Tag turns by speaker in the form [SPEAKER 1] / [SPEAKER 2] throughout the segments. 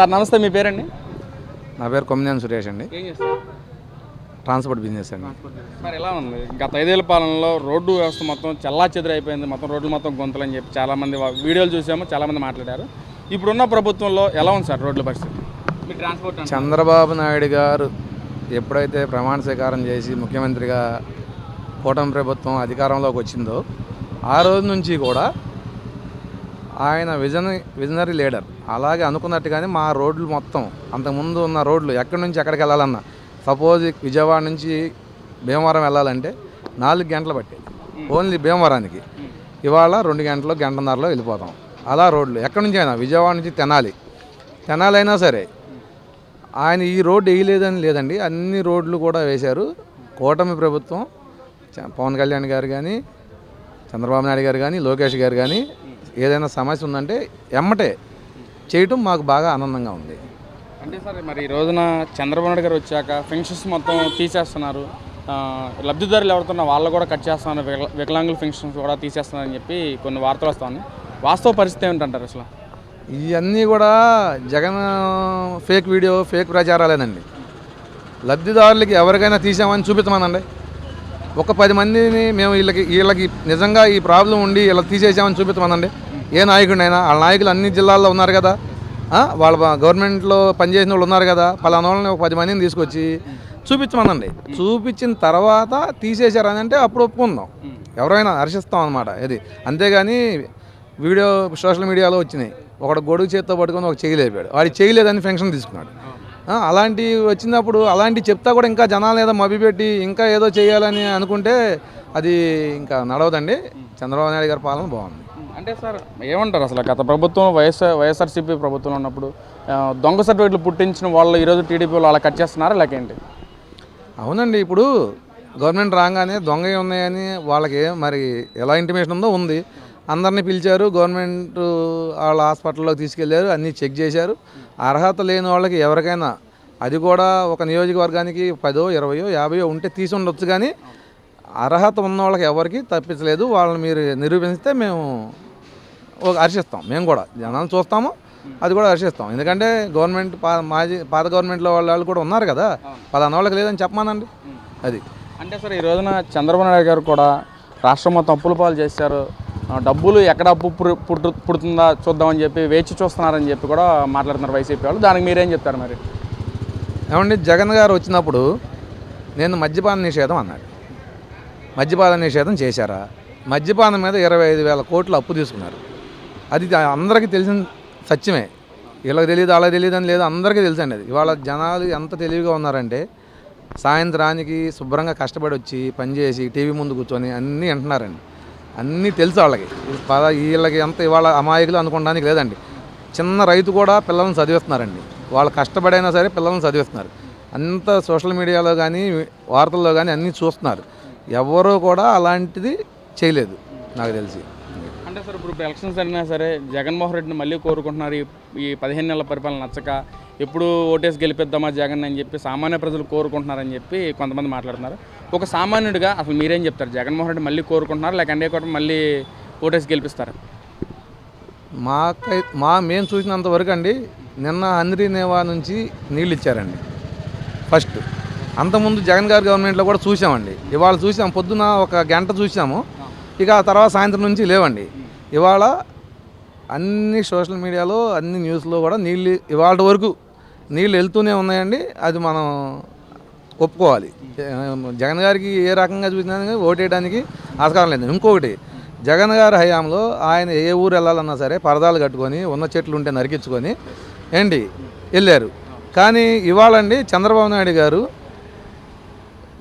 [SPEAKER 1] Sir నమస్తే మీ పేరండి?
[SPEAKER 2] నా పేరు కొమ్మినేని సురేష్ అండి.
[SPEAKER 1] ఏం చేస్తారు?
[SPEAKER 2] ట్రాన్స్పోర్ట్ బిజినెస్ అండి.
[SPEAKER 1] సార్ ఎలా ఉంది? గత ఐదేళ్ళ పాలనలో రోడ్డు వ్యవస్థ మొత్తం చల్లా అయిపోయింది మొత్తం రోడ్లు మొత్తం గొంతులు అని చెప్పి చాలామంది వీడియోలు చూసాము చాలామంది మాట్లాడారు. ఇప్పుడున్న ప్రభుత్వంలో ఎలా ఉంది సార్ రోడ్ల పరిస్థితి? ట్రాన్స్పోర్ట్
[SPEAKER 2] చంద్రబాబు నాయుడు గారు ఎప్పుడైతే ప్రమాణ స్వీకారం చేసి ముఖ్యమంత్రిగా కూటమి ప్రభుత్వం అధికారంలోకి వచ్చిందో ఆ రోజు నుంచి కూడా ఆయన విజన్ విజనరీ లీడర్. అలాగే అనుకున్నట్టుగానే మా రోడ్లు మొత్తం అంతకుముందు ఉన్న రోడ్లు ఎక్కడి నుంచి ఎక్కడికి వెళ్ళాలన్నా సపోజ్ విజయవాడ నుంచి భీమవరం వెళ్ళాలంటే నాలుగు గంటలు పట్టేది. ఓన్లీ భీమవరానికి. ఇవాళ రెండు గంటలు గంటన్నరలో వెళ్ళిపోతాం. అలా రోడ్లు. ఎక్కడి నుంచి అయినా విజయవాడ నుంచి తెనాలి. తెనాలి అయినా సరే ఆయన ఈ రోడ్డు వేయలేదని లేదండి. అన్ని రోడ్లు కూడా వేశారు. కూటమి ప్రభుత్వం చ- పవన్ కళ్యాణ్ గారు కానీ చంద్రబాబు నాయుడు గారు కానీ లోకేష్ గారు కానీ ఏదైనా సమస్య ఉందంటే ఎమ్మటే చేయటం మాకు బాగా ఆనందంగా ఉంది.
[SPEAKER 1] అంటే సార్ మరి ఈ రోజున చంద్రబాబు నాయుడు గారు వచ్చాక పెన్షన్స్ మొత్తం తీసేస్తున్నారు. లబ్ధిదారులు ఎవరుతున్నా వాళ్ళు కూడా కట్ చేస్తున్నారు. వికల- వికలాంగుల పెన్షన్స్ కూడా తీసేస్తున్నారని చెప్పి కొన్ని వార్తలు వస్తాయి వాస్తవ పరిస్థితి ఏమిటంటారు అసలు?
[SPEAKER 2] ఇవన్నీ కూడా జగన్ ఫేక్ వీడియో ఫేక్ ప్రచారాలేనండి. లబ్ధిదారులకి ఎవరికైనా తీసామని చూపించమనండి ఒక పది మందిని మేము వీళ్ళకి వీళ్ళకి నిజంగా ఈ ప్రాబ్లం ఉండి వీళ్ళకి తీసేసామని చూపించమనండి ఏ నాయకుడినైనా వాళ్ళ నాయకులు అన్ని జిల్లాల్లో ఉన్నారు కదా. వాళ్ళ గవర్నమెంట్లో పనిచేసిన వాళ్ళు ఉన్నారు కదా. పలానా వాళ్ళని ఒక పది మందిని తీసుకొచ్చి చూపించమనండి. చూపించిన తర్వాత తీసేశారని అంటే అప్పుడు ఒప్పుకుందాం. ఎవరైనా హర్షిస్తాం అనమాట ఇది అంతేగాని వీడియో సోషల్ మీడియాలో వచ్చినాయి. ఒకడు గొడుగు చేత్తో పట్టుకొని ఒక చేయలేపాడు వాడు చేయలేదని ఫంక్షన్ తీసుకున్నాడు. అలాంటివి వచ్చినప్పుడు అలాంటివి చెప్తా కూడా ఇంకా జనాలు ఏదో మభ్యపెట్టి ఇంకా ఏదో చేయాలని అనుకుంటే అది ఇంకా నడవదండి. చంద్రబాబు నాయుడు గారి పాలన బాగుంది.
[SPEAKER 1] అంటే సార్ ఏమంటారు అసలు? గత ప్రభుత్వం వైఎస్ఆర్ వైఎస్ఆర్సీపీ ప్రభుత్వం ఉన్నప్పుడు దొంగ సర్టిఫికెట్లు పుట్టించిన వాళ్ళు ఈరోజు టీడీపీ వాళ్ళు అలా కట్ చేస్తున్నారా లేకేంటి
[SPEAKER 2] అవునండి ఇప్పుడు గవర్నమెంట్ రాగానే దొంగ ఉన్నాయని వాళ్ళకి మరి ఎలా ఇంటిమేషన్ ఉందో ఉంది. అందరినీ పిలిచారు గవర్నమెంట్ వాళ్ళ హాస్పిటల్లోకి తీసుకెళ్ళారు అన్నీ చెక్ చేశారు. అర్హత లేని వాళ్ళకి ఎవరికైనా అది కూడా ఒక నియోజకవర్గానికి పదో ఇరవయో యాభయో ఉంటే తీసి ఉండొచ్చు కానీ అర్హత ఉన్న వాళ్ళకి ఎవరికి తప్పించలేదు. వాళ్ళని మీరు నిరూపిస్తే మేము ఒక హర్షిస్తాం. మేము కూడా జనాలు చూస్తాము అది కూడా హర్షిస్తాం. ఎందుకంటే గవర్నమెంట్ పా మాజీ పాత గవర్నమెంట్లో వాళ్ళ వాళ్ళు కూడా ఉన్నారు కదా. పలానా వాళ్ళకి లేదని చెప్పమానండి. అది.
[SPEAKER 1] అంటే సార్ ఈ రోజున చంద్రబాబు నాయుడు గారు కూడా రాష్ట్రం మొత్తం అప్పుల పాలు చేశారు. డబ్బులు ఎక్కడ అప్పు పుట్టు పుడుతుందా చూద్దామని చెప్పి వేచి చూస్తున్నారని చెప్పి కూడా మాట్లాడుతున్నారు వైసీపీ వాళ్ళు. దానికి మీరేం చెప్తారు మరి?
[SPEAKER 2] ఏమండి జగన్ గారు వచ్చినప్పుడు నేను మద్యపాన నిషేధం అన్నాడు. మద్యపాన నిషేధం చేశారా? మద్యపానం మీద ఇరవై ఐదు వేల కోట్లు అప్పు తీసుకున్నారు. అది అందరికీ తెలిసిన సత్యమే. వీళ్ళకి తెలియదు అలా తెలియదు అని లేదు అందరికీ తెలుసండి అది. ఇవాళ జనాలు ఎంత తెలివిగా ఉన్నారంటే సాయంత్రానికి శుభ్రంగా కష్టపడి వచ్చి పనిచేసి టీవీ ముందు కూర్చొని అన్నీ వింటున్నారండి అన్నీ తెలుసు వాళ్ళకి. పద వీళ్ళకి ఎంత ఇవాళ అమాయకులు అనుకోవడానికి లేదండి. చిన్న రైతు కూడా పిల్లల్ని చదివిస్తున్నారండి. వాళ్ళు కష్టపడైనా సరే పిల్లల్ని చదివిస్తున్నారు. అంత సోషల్ మీడియాలో కానీ వార్తల్లో కానీ అన్నీ చూస్తున్నారు. ఎవరూ కూడా అలాంటిది చేయలేదు నాకు తెలిసి.
[SPEAKER 1] అంటే సార్ ఇప్పుడు ఎలక్షన్స్ అయినా సరే జగన్మోహన్ రెడ్డిని మళ్ళీ కోరుకుంటున్నారు ఈ ఈ పదిహేను నెలల పరిపాలన నచ్చక ఎప్పుడు ఓటేసి గెలిపిద్దామా జగన్ అని చెప్పి సామాన్య ప్రజలు కోరుకుంటున్నారని చెప్పి కొంతమంది మాట్లాడుతున్నారు. ఒక సామాన్యుడిగా అసలు మీరేం చెప్తారు? జగన్మోహన్ రెడ్డి మళ్ళీ కోరుకుంటున్నారు లేక ఎన్డీ కూడా మళ్ళీ ఓటేసి గెలిపిస్తారు?
[SPEAKER 2] మాకై మా మేము చూసినంత వరకు అండి నిన్న హంద్రీ నేవా నుంచి నీళ్ళు ఇచ్చారండి. ఫస్ట్. అంతకుముందు జగన్ గారి గవర్నమెంట్లో కూడా చూసామండి. ఇవాళ చూసాం పొద్దున ఒక గంట చూసాము. ఇక ఆ తర్వాత సాయంత్రం నుంచి లేవండి. ఇవాళ అన్ని సోషల్ మీడియాలో అన్ని న్యూస్లో కూడా నీళ్ళు ఇవాళ వరకు నీళ్ళు వెళ్తూనే ఉన్నాయండి. అది మనం ఒప్పుకోవాలి. జగన్ గారికి ఏ రకంగా చూసినా ఓటేయడానికి ఆస్కారం లేదు. ఇంకొకటి జగన్ గారి హయాంలో ఆయన ఏ ఊరు వెళ్ళాలన్నా సరే పరదాలు కట్టుకొని ఉన్న చెట్లు ఉంటే నరికించుకొని ఏంటి వెళ్ళారు. కానీ ఇవాళండి చంద్రబాబు నాయుడు గారు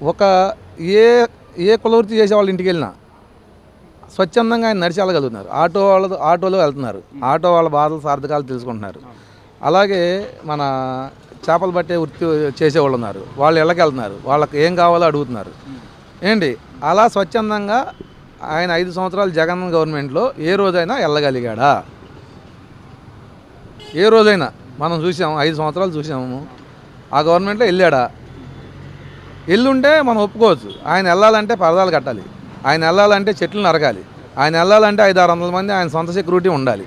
[SPEAKER 2] ఒక ఏ ఏ కులవృత్తి చేసే వాళ్ళ ఇంటికి వెళ్ళినా స్వచ్ఛందంగా ఆయన నడిచి వెళ్ళగలుగుతున్నారు ఆటో వాళ్ళ ఆటోలో వెళ్తున్నారు. ఆటో వాళ్ళ బాధలు సార్థకాలు తెలుసుకుంటున్నారు. అలాగే మన చేపలు పట్టే వృత్తి చేసేవాళ్ళు ఉన్నారు. వాళ్ళు ఇళ్ళకి వెళ్తున్నారు వాళ్ళకి ఏం కావాలో అడుగుతున్నారు. ఏంటి? అలా స్వచ్ఛందంగా ఆయన ఐదు సంవత్సరాలు జగన్ గవర్నమెంట్లో ఏ రోజైనా వెళ్ళగలిగాడా ఏ రోజైనా మనం చూసాము ఐదు సంవత్సరాలు చూసాము. ఆ గవర్నమెంట్లో వెళ్ళాడా? ఎల్లుంటే మనం ఒప్పుకోవచ్చు. ఆయన వెళ్ళాలంటే పరదాలు కట్టాలి. ఆయన వెళ్ళాలంటే చెట్లు నరకాలి. ఆయన వెళ్ళాలంటే ఐదు ఆరు వందల మంది ఆయన సొంత సెక్యూరిటీ ఉండాలి.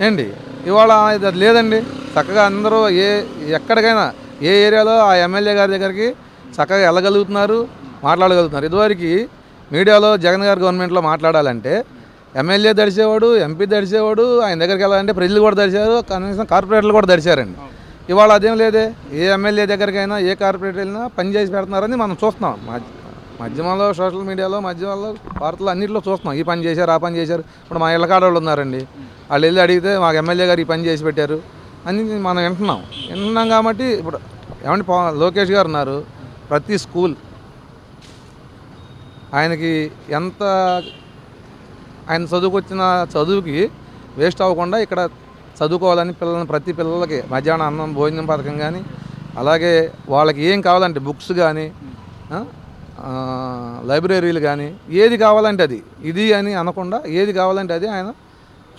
[SPEAKER 2] ఏంటి? ఇవాళ అది లేదండి. చక్కగా అందరూ ఏ ఎక్కడికైనా ఏ ఏరియాలో ఆ ఎమ్మెల్యే గారి దగ్గరికి చక్కగా వెళ్ళగలుగుతున్నారు మాట్లాడగలుగుతున్నారు. ఇదివరకు మీడియాలో జగన్ గారి గవర్నమెంట్లో మాట్లాడాలంటే ఎమ్మెల్యే దడిచేవాడు ఎంపీ దడిచేవాడు ఆయన దగ్గరికి వెళ్ళాలంటే ప్రజలు కూడా దడిచారు కనీసం కార్పొరేటర్లు కూడా దడిచారండి ఇవాళ అదేం లేదే ఏ ఎమ్మెల్యే దగ్గరికైనా ఏ కార్పొరేటర్ వెళ్ళినా పని చేసి పెడుతున్నారని మనం చూస్తున్నాం. మాధ్యమాల్లో సోషల్ మీడియాలో మాధ్యమాల్లో వార్తలు అన్నింటిలో చూస్తున్నాం. ఈ పని చేశారు ఆ పని చేశారు. ఇప్పుడు మా ఇళ్ళకాడ వాళ్ళు ఉన్నారండి. వాళ్ళు వెళ్ళి అడిగితే మాకు ఎమ్మెల్యే గారు ఈ పని చేసి పెట్టారు అని మనం వింటున్నాం. వింటున్నాం కాబట్టి ఇప్పుడు ఏమంటే లోకేష్ గారు ఉన్నారు. ప్రతి స్కూల్ ఆయనకి ఎంత ఆయన చదువుకొచ్చిన చదువుకి వేస్ట్ అవ్వకుండా ఇక్కడ చదువుకోవాలని పిల్లలని ప్రతి పిల్లలకి మధ్యాహ్నం అన్నం భోజనం పథకం కానీ అలాగే వాళ్ళకి ఏం కావాలంటే బుక్స్ కానీ లైబ్రరీలు కానీ ఏది కావాలంటే అది. ఇది అని అనకుండా ఏది కావాలంటే అది ఆయన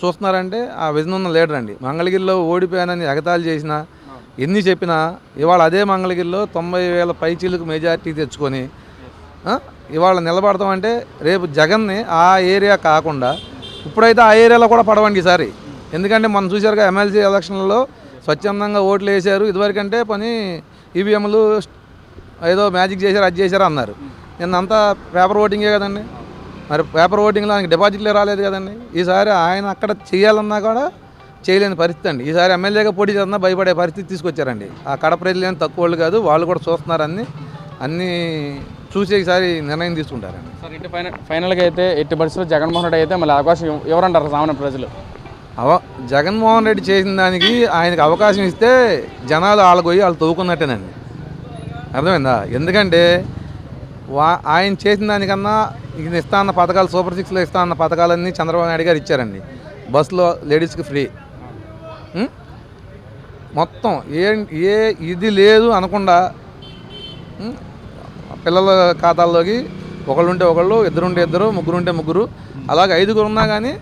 [SPEAKER 2] చూస్తున్నారంటే ఆ విజన్ ఉన్న లీడర్ అండి. మంగళగిరిలో ఓడిపోయానని ఎగతాళి చేసినా ఎన్ని చెప్పినా ఇవాళ అదే మంగళగిరిలో తొంభై వేల పైచీలకు మెజార్టీ తెచ్చుకొని ఇవాళ నిలబడతామంటే రేపు జగన్ని ఆ ఏరియా కాకుండా ఇప్పుడైతే ఆ ఏరియాలో కూడా పడవండి ఈసారి. ఎందుకంటే మనం చూశారుగా ఎమ్మెల్సీ ఎలక్షన్లలో స్వచ్ఛందంగా ఓట్లు వేశారు. ఇదివరకంటే పని ఈవీఎంలు ఏదో మ్యాజిక్ చేశారు అది చేశారు అన్నారు. నిన్నంతా పేపర్ ఓటింగే కదండి. మరి పేపర్ ఓటింగ్లో ఆయనకి డిపాజిట్లే రాలేదు కదండి. ఈసారి ఆయన అక్కడ చేయాలన్నా కూడా చేయలేని పరిస్థితి అండి. ఈసారి ఎమ్మెల్యేగా పోటీ చేస్తున్నా భయపడే పరిస్థితి తీసుకొచ్చారండి. ఆ కడప ప్రజలు తక్కువ వాళ్ళు కాదు వాళ్ళు కూడా చూస్తున్నారని అన్నీ చూసి ఈసారి నిర్ణయం తీసుకుంటారండి.
[SPEAKER 1] సార్ ఇటు ఫైనల్ ఫైనల్గా అయితే ఎట్టి పరిస్థితుల్లో జగన్మోహన్ రెడ్డి అయితే మళ్ళీ అవకాశం ఎవరంటారు సామాన్య ప్రజలు?
[SPEAKER 2] అవ జగన్మోహన్ రెడ్డి చేసిన దానికి ఆయనకి అవకాశం ఇస్తే జనాలు వాళ్ళ పోయి వాళ్ళు తవ్వుకున్నట్టేనండి. అర్థమైందా? ఎందుకంటే వా ఆయన చేసిన దానికన్నా ఇది ఇస్తా అన్న పథకాలు సూపర్ సిక్స్లో ఇస్తా అన్న పథకాలన్నీ చంద్రబాబు నాయుడు గారు ఇచ్చారండి. బస్సులో లేడీస్కి ఫ్రీ. మొత్తం ఏ ఏ ఇది లేదు అనకుండా పిల్లల ఖాతాల్లోకి ఒకళ్ళు ఉంటే ఒకళ్ళు ఇద్దరు ఉంటే ఇద్దరు ముగ్గురు ఉంటే ముగ్గురు అలాగే ఐదుగురు ఉన్నా కానీ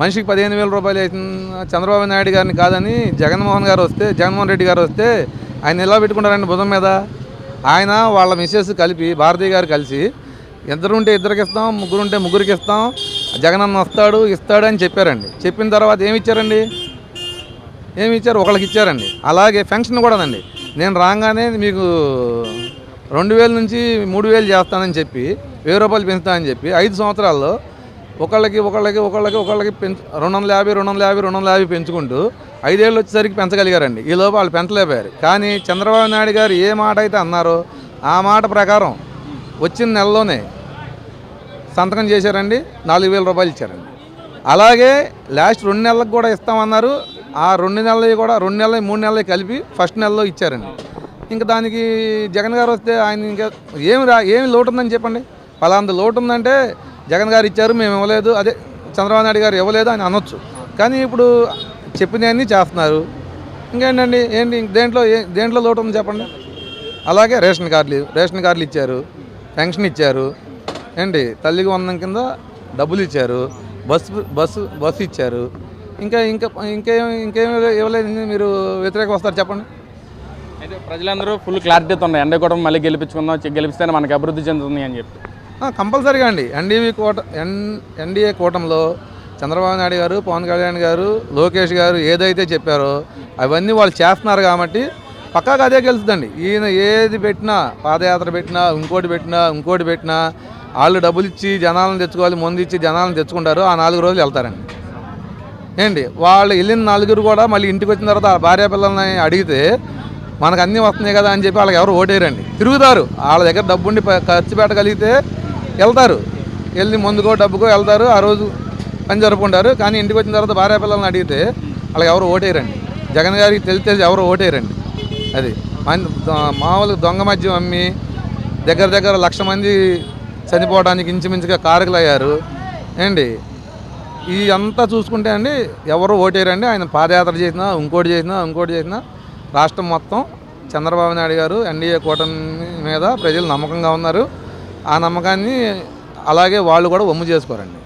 [SPEAKER 2] మనిషికి పదిహేను వేల రూపాయలు వేసిన చంద్రబాబు నాయుడు గారిని కాదని జగన్మోహన్ గారు వస్తే జగన్మోహన్ రెడ్డి గారు వస్తే ఆయన ఎలా పెట్టుకుంటారండి భుజం మీద? ఆయన వాళ్ళ మిస్సెస్ కలిపి భారతీయ గారు కలిసి ఇద్దరు ఉంటే ఇద్దరికి ఇస్తాం ముగ్గురు ఉంటే ముగ్గురికి ఇస్తాం జగనన్న వస్తాడు ఇస్తాడు అని చెప్పారండి. చెప్పిన తర్వాత ఏమి ఇచ్చారండి ఏమి ఇచ్చారు ఒకళ్ళకి ఇచ్చారండి. అలాగే ఫంక్షన్ కూడానండి. నేను రాగానే మీకు రెండు వేల నుంచి మూడు వేలు చేస్తానని చెప్పి వెయ్యి రూపాయలు పెంచుతానని చెప్పి ఐదు సంవత్సరాల్లో ఒకళ్ళకి ఒకళ్ళకి ఒకళ్ళకి ఒకళ్ళకి పెంచు రెండు వందల యాభై రెండు వందల యాభై రెండు వందల యాభై పెంచుకుంటూ ఐదేళ్ళు వచ్చేసరికి పెంచగలిగారండి. ఈ లోపు వాళ్ళు పెంచలేకపోయారు. కానీ చంద్రబాబు నాయుడు గారు ఏ మాట అయితే అన్నారో ఆ మాట ప్రకారం వచ్చిన నెలలోనే సంతకం చేశారండి. నాలుగు వేల రూపాయలు ఇచ్చారండి. అలాగే లాస్ట్ రెండు నెలలకు కూడా ఇస్తామన్నారు. ఆ రెండు నెలలు కూడా రెండు నెలలు మూడు నెలలు కలిపి ఫస్ట్ నెలలో ఇచ్చారండి. ఇంకా దానికి జగన్ గారు వస్తే ఆయన ఇంకా ఏమి రా ఏమి లోటు ఉందని చెప్పండి? ఫలాంత లోటు ఉందంటే జగన్ గారు ఇచ్చారు మేము ఇవ్వలేదు. అదే చంద్రబాబు నాయుడు గారు ఇవ్వలేదు అని అనొచ్చు. కానీ ఇప్పుడు చెప్పినవన్నీ చేస్తున్నారు. ఇంకేంటండి? ఏంటి? దేంట్లో ఏ దేంట్లో లోటు ఉంది చెప్పండి? అలాగే రేషన్ కార్డులు రేషన్ కార్డులు ఇచ్చారు. పెన్షన్ ఇచ్చారు. ఏంటి? తల్లికి వందం కింద డబ్బులు ఇచ్చారు. బస్సు బస్సు బస్సు ఇచ్చారు. ఇంకా ఇంకా ఇంకేం ఇంకేం ఇవ్వలేదు మీరు వ్యతిరేకం వస్తారు చెప్పండి.
[SPEAKER 1] అయితే ప్రజలందరూ ఫుల్ క్లారిటీతో ఉన్నాయి ఎండ కూడా మళ్ళీ గెలిపించుకుందాం గెలిపిస్తేనే మనకి అభివృద్ధి చెందుతుంది అని చెప్పి.
[SPEAKER 2] కంపల్సరీగా అండి. ఎన్డీవీ కూట ఎన్ ఎన్డీఏ కూటమిలో చంద్రబాబు నాయుడు గారు పవన్ కళ్యాణ్ గారు లోకేష్ గారు ఏదైతే చెప్పారో అవన్నీ వాళ్ళు చేస్తున్నారు కాబట్టి పక్కాగా అదే గెలుస్తుందండి. ఈయన ఏది పెట్టినా పాదయాత్ర పెట్టినా ఇంకోటి పెట్టినా ఇంకోటి పెట్టినా వాళ్ళు డబ్బులు ఇచ్చి జనాలను తెచ్చుకోవాలి ముందు ఇచ్చి జనాలను తెచ్చుకుంటారు ఆ నాలుగు రోజులు వెళ్తారండి. ఏంటి? వాళ్ళు వెళ్ళిన నలుగురు కూడా మళ్ళీ ఇంటికి వచ్చిన తర్వాత భార్య పిల్లల్ని అడిగితే మనకు అన్నీ వస్తున్నాయి కదా అని చెప్పి వాళ్ళకి ఎవరు ఓటేయరండి. తిరుగుతారు. వాళ్ళ దగ్గర డబ్బుండి ఖర్చు పెట్టగలిగితే వెళ్తారు. వెళ్ళి ముందుకో డబ్బుకో వెళ్తారు. ఆ రోజు పని జరుపుకుంటారు. కానీ ఇంటికి వచ్చిన తర్వాత భార్య పిల్లల్ని అడిగితే వాళ్ళకి ఎవరు ఓటేయరండి. జగన్ గారికి తెలిసి తెలిసి ఎవరు ఓటేయరండి. అది మామూలు దొంగ మద్యం అమ్మి దగ్గర దగ్గర లక్ష మంది చనిపోవడానికి ఇంచుమించుగా కారకులు అయ్యారు ఏంటి ఈ అంతా చూసుకుంటే అండి ఎవరు ఓటేరండి ఆయన పాదయాత్ర చేసినా ఇంకోటి చేసినా ఇంకోటి చేసినా రాష్ట్రం మొత్తం చంద్రబాబు నాయుడు గారు ఎన్డీఏ కూటమి మీద ప్రజలు నమ్మకంగా ఉన్నారు. ఆ నమ్మకాన్ని అలాగే వాళ్ళు కూడా వమ్ము చేసుకోరండి.